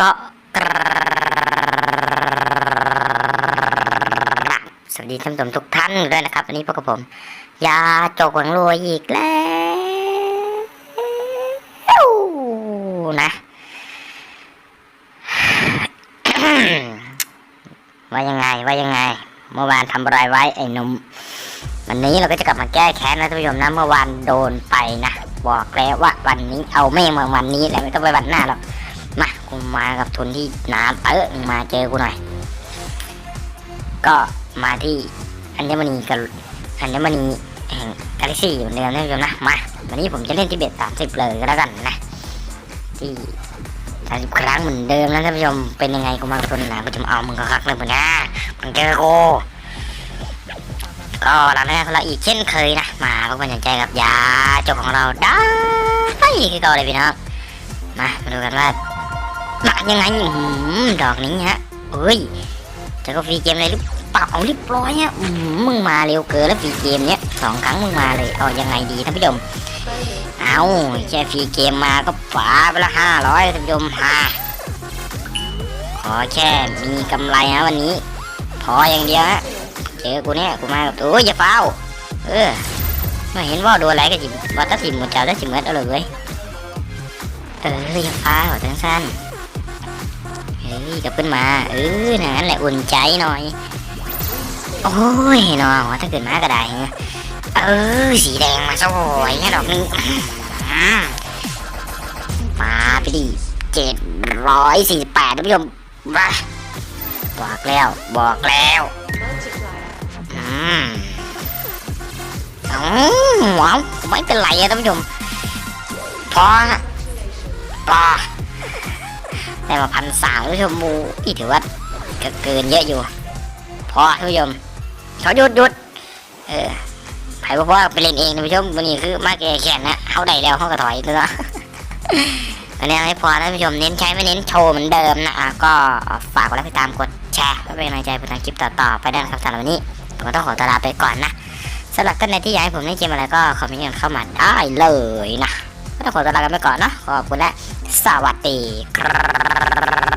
ก็กสวัสดีท่านผู้ชมทุกท่านด้วยนะครับ วันนี้พบกับผม ยาโจกหวังรวยอีกแล้วนะว่ายังไงว่ายังไง เมื่อวานทำอะไรไว้ไอ้หนุ่มวันนี้เราก็จะกลับมาแก้แค้นนะท่านผู้ชมนะเมื่อวานโดนไปนะบอกแล้วว่าวันนี้เอาไม่มาวันนี้แหละไม่ต้องไปวันหน้าหรอก มากูมากับทุนที่หนาเตอะมาเจอกูหน่อย ก็มาที่อัญมณีกับอัญมณีแห่งกาแล็กซี่อยู่เดิมนะท่านผู้ชมนะมาวันนี้ผมจะเล่นที่เบ็ดสามสิบเลยก็แล้วกันนะ ที่สามสิบครั้งเหมือนเดิมนะท่านผู้ชมเป็นยังไงกูมากับทุนหนากูจะมาเอามึงก็คักเลยมึงนะมึงเจอกูก็หลังจากเราอีกเช่นเคยนะ มาพบกันอย่างใจกับยาเจ้าของเราได้คือเก่าเลยพี่น้องมามาดูกันว่า มายังไงหือดอกนี้ฮะเอ้ยจะก็ฟรีเกมอะไรหรือเปล่าเอาเรียบร้อยอะอื้อหือมึงมาเร็วเกินแล้วฟรีเกมเนี้ยสองครั้งมึงมาเลยเอายังไงดีท่านผู้ชมเอาแค่ฟรีเกมมาก็ป๋าไปละห้าร้อยท่านผู้ชมฮะขอแค่มีกำไรนะวันนี้ พออย่างเดียวฮะเจอกูเนี่ยกูมากับตัวโอ้ยอย่าเฝ้าเออม่เห็นว่าดนอะไรก็จิบว่าตัดสินหมดจ้าตัดสินหมดเอาเลยเว้ยเอออย่าเฝ้าจังสั้น เฮ้ยกลับขึ้นมา เออนั่นแหละอุ่นใจหน่อย โอ้ยเนาะถ้าเกิดมาก็ได้เออสีแดงมาสวยแค่ดอกนึงอืมาไปดิเจ็ดร้อยสี่สิบแปดท่านผู้ชมมาบอกแล้วบอกแล้วอืมอืมว้าวไม่เป็นไรอะท่านผู้ชมพอฮะพอ ได้มาพันสามท่านชมูอีถือว่าก็เกินเยอะอยู่พอท่านผู้ชมเขาหยุดหยุดเออไผ่พ่อไปเล่นเองท่านผู้ชมวันนี้คือมาแก่แขนนะเขาได้แล้วเขาก็ถอยแล้วเนาะอันนี้ให้พอท่านผู้ชมเน้นใช้ไม่เน้นโชว์เหมือนเดิมนะก็ฝากกดไลค์ติดตามกดแชร์เพื่อเป็นกำลังใจไปทำคลิปต่อๆไปได้นะครับสำหรับวันนี้ผมก็ต้องขอตัวลาไปก่อนนะสำหรับท่านใดที่อยากให้ผมเล่นเกมอะไรก็คอมเมนต์กันเข้ามาได้เลยนะ ก็ต้องขอตัวลากันไปก่อนนะขอบคุณและสวัสดีครับ